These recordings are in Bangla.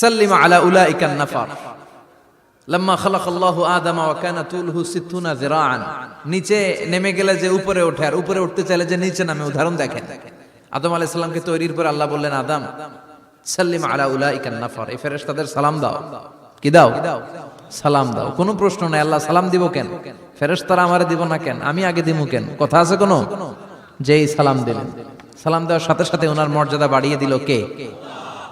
সাল্লিম আলা উলাইকান নাফার। লম্মা খালাক আল্লাহু আদম ওয়া কানা তুলহু সিত্তুনা যিরাআন। নিচে নেমে গেলে যে উপরে ওঠে, আর উপরে উঠতে চাইলে যে নিচে নামে, উদাহরণ দেখেন। আদম আলাইহিস সালামকে তৈরির পর আল্লাহ বললেন, আদম, সাল্লিম আলা উলাইকান নাফার। এই ফেরেশতাদের সালাম দাও। কি দাও? সালাম দাও। কোনো প্রশ্ন নাই, আল্লাহ সালাম দিব কেন? ফেরেশতারা আমারে দিব না কেন? আমি আগে দিব কেন? কথা আছে কোনো? যেই সালাম দিলেন। সালাম দেওয়ার সাথে সাথে ওনার মর্যাদা বাড়িয়ে দিল কে?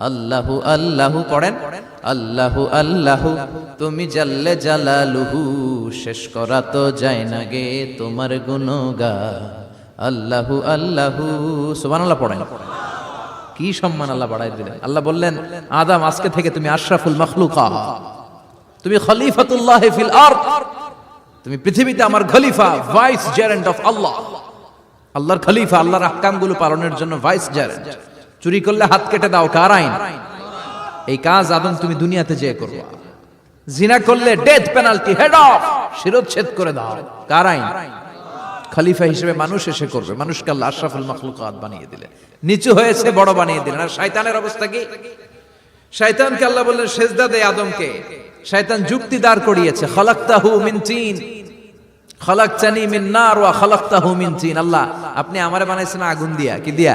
আল্লাহু আল্লাহু পড়েন। আল্লাহু আল্লাহু, তুমি জাল্লে জালালুহু, শেষ করা তো যায় না গে তোমার গুণগা আল্লাহু আল্লাহু, সুবহানাল্লাহ পড়েন। কি সম্মান আল্লাহ বাড়াই দিলেন। আল্লাহ বললেন, আদম, আজকে থেকে তুমি আশরাফুল মখলুকা। তুমি খলিফাতুল্লাহ ফিল আরদ। তুমি পৃথিবীতে আমার খলিফা, ভাইস জেরেন্ট অফ আল্লাহ। আল্লাহর খলিফা, আল্লাহর আহকামগুলো পালনের জন্য ভাইস জেরেন্ট। চুরি করলে হাত কেটে দাও, কার আইন? এই কাজ আদম তুমি দুনিয়াতে যেয়ে করবা। জিনা করলে ডেথ পেনাল্টি হেড অফ শিরোচ্ছেদ করে দাও। কার আইন? খলিফা হিসেবে মানুষ এসে করবে। মানুষকে আল্লাহ আশরাফুল মখলুকাত বানিয়ে দিলেন নিচু হয়েছে, বড় বানিয়ে দিলেন আর শয়তানের অবস্থা কি? শয়তানকে আল্লাহ বললেন, সেজদা দে আদমকে। শয়তান যুক্তি দাঁড় করিয়েছে, খলাক্তাহু মিন তিন। খলাকতানি মিন নার ওয়া খলাকতাহু মিন তিন। আল্লাহ, আপনি আমারে বানাইছেন আগুন দিয়া। কি দিয়া?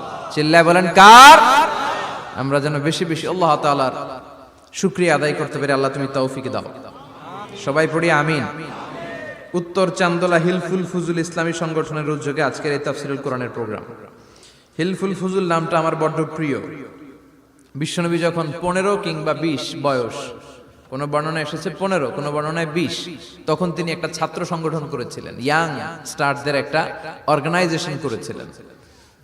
চিল্লায় বলেন, কার? আমরা যেন বেশি বেশি আল্লাহ তাআলার শুক্রিয়া আদায় করতে পারি, আল্লাহ তুমি তৌফিক দাও। সবাই পড়ি, আমিন। উত্তর চান্দোলা হিলফুল ফুজুল ইসলামী সংগঠনের উদ্যোগে আজকের এই তাফসিরুল কোরআনের প্রোগ্রাম। হিলফুল ফুজুল নামটা আমার বড্ড প্রিয়। বিশ্বনবী যখন পনেরো কিংবা বিশ বয়স, কোনো বর্ণনায় এসেছে পনেরো, কোনো বর্ণনায় বিশ, তখন তিনি একটা ছাত্র সংগঠন করেছিলেন, ইয়াং স্টারদের একটা অর্গানাইজেশন করেছিলেন।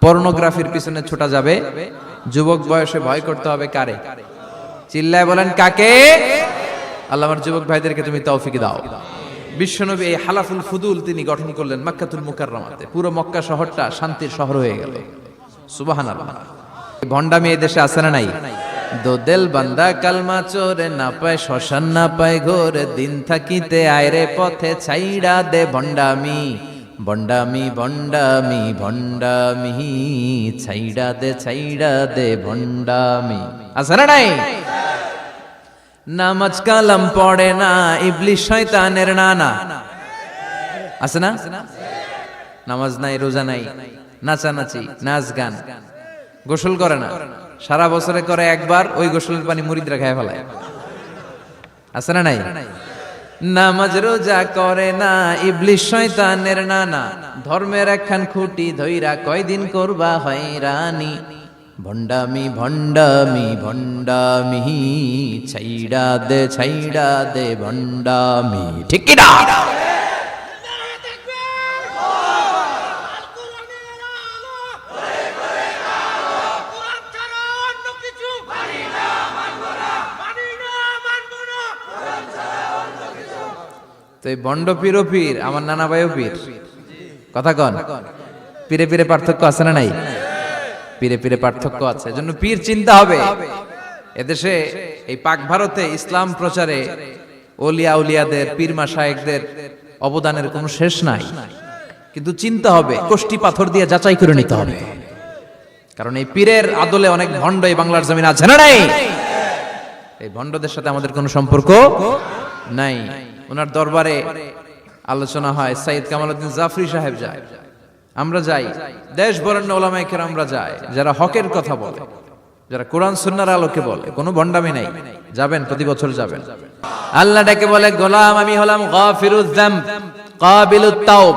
পর্নোগ্রাফির পিছনে ছোটা যাবে। যুবক বয়সে ভয় করতে হবে কারে? চিল্লায় বলেন, কাকে? আল্লাহ আমার যুবক ভাইদেরকে তুমি তৌফিক দাও। বিশ্বনবী এই হালাফুল ফুদুল তিনি গঠন করলেন মক্কাতুল মুকাররমাতে। পুরো মক্কা শহরটা শান্তির শহর হয়ে গেল। সুবহানাল্লাহ। ভন্ডামি এই দেশে আছে না নাই? দোদেল বান্দা কালমা চোরে না পায়, শ্মশান না পায় ঘোরে। দিন থাকিতে আয়রে পথে ছাইড়া দে ভন্ডামি ভন্ডামি ভন্ডামি ভন্ডামি ছাইড়া দে ছাইড়া দে ভণ্ডামি। আছে না নাই? নামাজ কালাম পড়ে না, ইবলিশ শয়তানের নানা। আছে না? নামাজ নাই, রোজা নাই, নাচানাচি, নাচ গান। গোসল করে না। সারা বছরে করে একবার, ওই গোসলের পানি মুরিদরা খায় ফেলায়। আছে না নাই? নামাজ রোজা করে না ইবলিশ শয়তানের নানা। ধর্মের একখান খুঁটি ধৈরা কয়দিন করবা হয়রানি। ভণ্ডামি ভণ্ডামি ভণ্ডামি, ছাইড়া দে ছাইড়া দে, ভণ্ডামি। ঠিক না তো এই বন্ড পীর ও পীর, আমার নানা ভাইও পীর। কথা কন। পীরে পীরে পার্থক্য আছে না নাই? পীরে পীরে পার্থক্য আছে। এজন্য পীর চিন্তা হবে। এদেশে এই পাক ভারতে ইসলাম প্রচারে ওলিয়া উলিয়াদের, পীর মাসায়েকদের অবদানের কোনো শেষ নাই। কিন্তু চিন্তা হবে কোষ্টি পাথর দিয়ে যাচাই করে নিতে হবে। কারণ এই পীরের আদলে অনেক ভণ্ড এই বাংলার জমিন আছে না নাই? এই ভণ্ডদের সাথে আমাদের কোনো সম্পর্ক নাই। ওনার দরবারে আলোচনা হয়। সাইদ কামালউদ্দিন জাফরি সাহেব যায়। আমরা যাই। দেশ বরেণ্য ওলামাইকের আমরা যাই যারা হকের কথা বলে, যারা কোরআন সুন্নার আলোকে বলে। কোনো ভণ্ডামি নাই। যাবেন, প্রতি বছর যাবেন। আল্লাহ ডাকে বলে, গোলাম, আমি হলাম গাফিরুজ জাম, কাবিলুত তাওব।